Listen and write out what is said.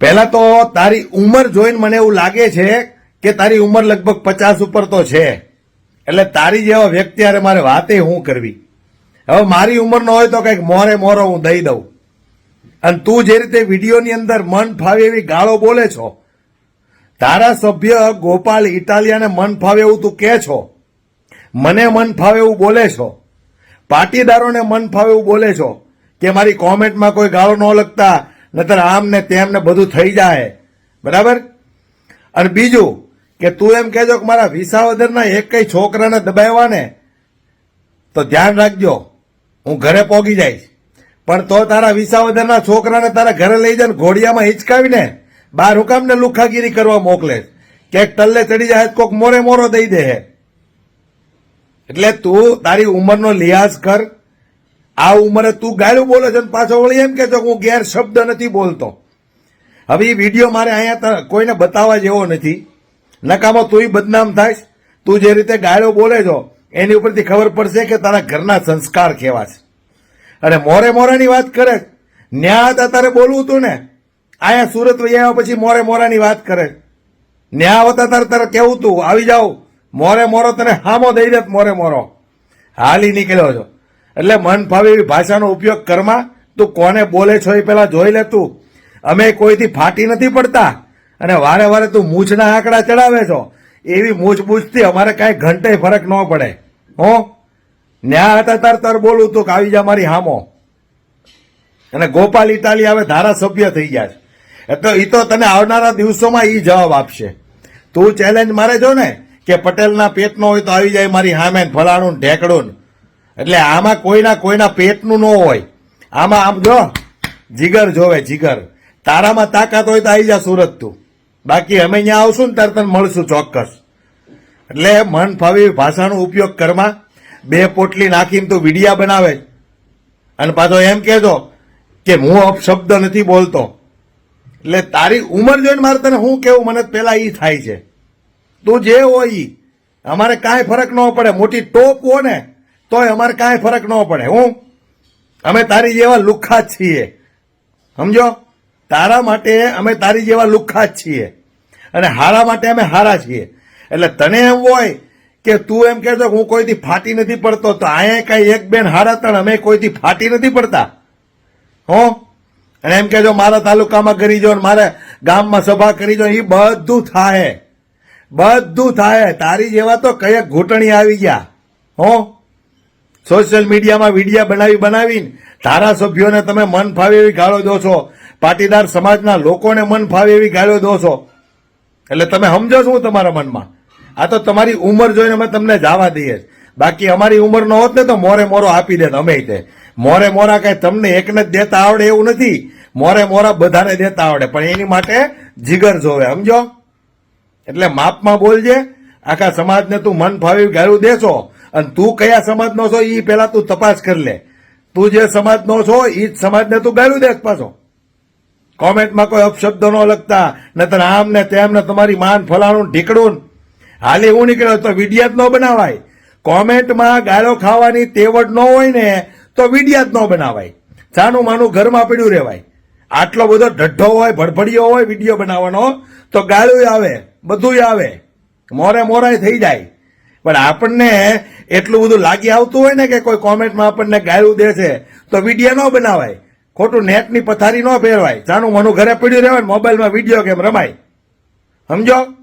પહેલા તો તારી ઉંમર જોઈને મને એવું લાગે છે કે તારી ઉંમર લગભગ પચાસ ઉપર તો છે. એટલે તારી જેવા વ્યક્તિ અરે મારે વાતે હું કરવી. હવે મારી ઉંમરનો હોય તો કંઈક મોરે મોરો હું દઈ દઉં. અને તું જે રીતે વિડીયોની અંદર મન ફાવે એવી ગાળો બોલે છો, તારા સભ્ય ગોપાલ ઇટાલિયાને મન ફાવે એવું તું કે છો, મને મન ફાવે એવું બોલે છો, પાટીદારોને મન ફાવે એવું બોલે છો, કે મારી કોમેન્ટમાં કોઈ ગાળો ન લગતા નતર આમ ને તેમ ને બધું થઈ જાય. બરાબર? અને બીજું કે તું એમ કહેજો કે મારા વિસાવદરના એક કઈ છોકરાને દબાવ્યા ને તો ધ્યાન રાખજો, હું ઘરે પોગી જઈશ. પણ તો તારા વિસાવદરના છોકરાને તારા ઘરે લઈ જાય ઘોડિયામાં હિંચકાવીને બહાર હુકામને લુખાગીરી કરવા મોકલે. ક્યાંક ટલ્લે ચડી જાય કોક મોરે મોરો દઈ દે. એટલે તું તારી ઉંમરનો લિહાઝ કર. આ ઉંમરે તું ગાળું બોલે છે પાછો વળી એમ કે છો હું ગેર શબ્દ નથી બોલતો. હવે એ વીડિયો મારે અહીંયા ત- કોઈને બતાવવા જેવો નથી. નકામો તુંય બદનામ થાય તું જે રીતે ગાળો બોલે છો, એની ઉપરથી ખબર પડશે કે તારા ઘરના સંસ્કાર કેવા છે. અને મોરે મોરાની વાત કરે ન્યા હતા તારે બોલવું હતું ને? અહીંયા સુરત આવ્યા પછી મોરે મોરાની વાત કરે ન્યા હતા તારે તારે કેવું તું? આવી જાવ મોરે મોરો તને હામો દઈ દે મોરે મોરો. હાલી નીકળ્યો છો. એટલે મન ફાવે ભાષાનો ઉપયોગ કરમાં? તું કોને બોલે છો એ પેલા જોઈ લે તું. અમે કોઈથી ફાટી નથી પડતા. અને વારે વારે તું મૂછના આંકડા ચડાવે છો. એવી મૂછ બૂછથી અમારે કાંઈ ઘંટે ફરક ન પડે. હો? ન્યા હતા તાર તાર બોલું તું આવી જા મારી હામો. અને ગોપાલ ઇટાલી હવે ધારાસભ્ય થઈ ગયા છે. એટલે એ તો તને આવનારા દિવસોમાં એ જવાબ આપશે. તું ચેલેન્જ મારે જો ને, કે પટેલના પેટનો હોય તો આવી જાય મારી હામે ફલાણું ઢેકડું. એટલે આમાં કોઈના કોઈના પેટનું ન હોય. આમાં આમ જો, જીગર જોવે, જીગર. તારામાં તાકાત હોય તો આવી જા સુરત તું. બાકી અમે અહીંયા આવશું ને ત્યારે તને મળશું ચોક્કસ. એટલે મન ફાવી ભાષાનો ઉપયોગ કરમાં. બે પોટલી નાખીને તું વિડિયા બનાવે. અને પાછો એમ કહેજો કે હું અપશબ્દ નથી બોલતો. એટલે તારી ઉંમર જોઈને મારે તને શું કેવું? મને પેલા એ થાય છે. તું જે હોય અમારે કાંઈ ફરક ન પડે. મોટી ટોપ હો ને તોય અમારે કાંઈ ફરક ન પડે, હું? અમે તારી જેવા લુખ્ખા જ છીએ. સમજો? તારા માટે અમે તારી જેવા લુખ્ખા જ છીએ. અને હારા માટે અમે હારા છીએ. એટલે તને એમ હોય કે તું એમ કહેતો હું કોઈથી ફાટી નથી પડતો, તો અહીંયા કાંઈ એક બેન હારા તણ, અમે કોઈથી ફાટી નથી પડતા? હો? અને એમ કહેજો, મારા તાલુકામાં કરી જો મારે ગામમાં સભા કરી જો એ બધું થાય. બધું થાય. તારી જેવા તો કયા ઘૂંટણી આવી ગયા. હો? સોશિયલ મીડિયામાં વિડીયા બનાવી બનાવીને ધારાસભ્યોને તમે મન ફાવે એવી ગાળો દો છો. પાટીદાર સમાજના લોકોને મન ફાવે એવી ગાળો દો છો. એટલે તમે સમજો શું તમારા મનમાં. આ તો તમારી ઉંમર જોઈને અમે તમને જવા દઈએ બાકી અમારી ઉંમર ન હોત ને તો મોરે મોરો આપી દેત અમે તે. મોરે મોરા કઈ તમને એકને જ દેતા આવડે એવું નથી. મોરે મોરા બધાને દેતા આવડે. પણ એની માટે જીગર જોવે, સમજો? એટલે માપમાં બોલજે. આખા સમાજને તું મન ફાવી ગાળું દેશો. અને તું કયા સમાજનો છો એ પહેલા તું તપાસ કરી લે. તું જે સમાજનો છો એ જ સમાજને તું ગાળું દે પાછો. કોમેન્ટમાં કોઈ અપશબ્દો ન લખતા, નતર આમ ને તેમ ને તમારી માન ફલાણું ઢીકડું હાલે હાલી હું નીકળ્યો તો વિડિયા જ ન બનાવાય. કોમેન્ટમાં ગાળો ખાવાની તેવડ ન હોય ને તો વિડિયા જ ન બનાવાય. સાનું માનું ઘરમાં પડ્યું રહેવાય. આટલો બધો ઢઢો હોય, ભડભડિયો હોય, વીડિયો બનાવવાનો, તો ગાળું આવે બધું આવે. મોરે મોરાય થઈ જાય. પણ આપણને એટલું બધું લાગી આવતું હોય ને કે કોઈ કોમેન્ટમાં આપણને ગાયું દે છે, તો વીડિયો ન બનાવાય. ખોટું નેટની પથારી ન ફેરવાય. જાણું મનું ઘરે પડ્યું રહેવાય મોબાઈલમાં વીડિયો ગેમ રમાય. સમજો?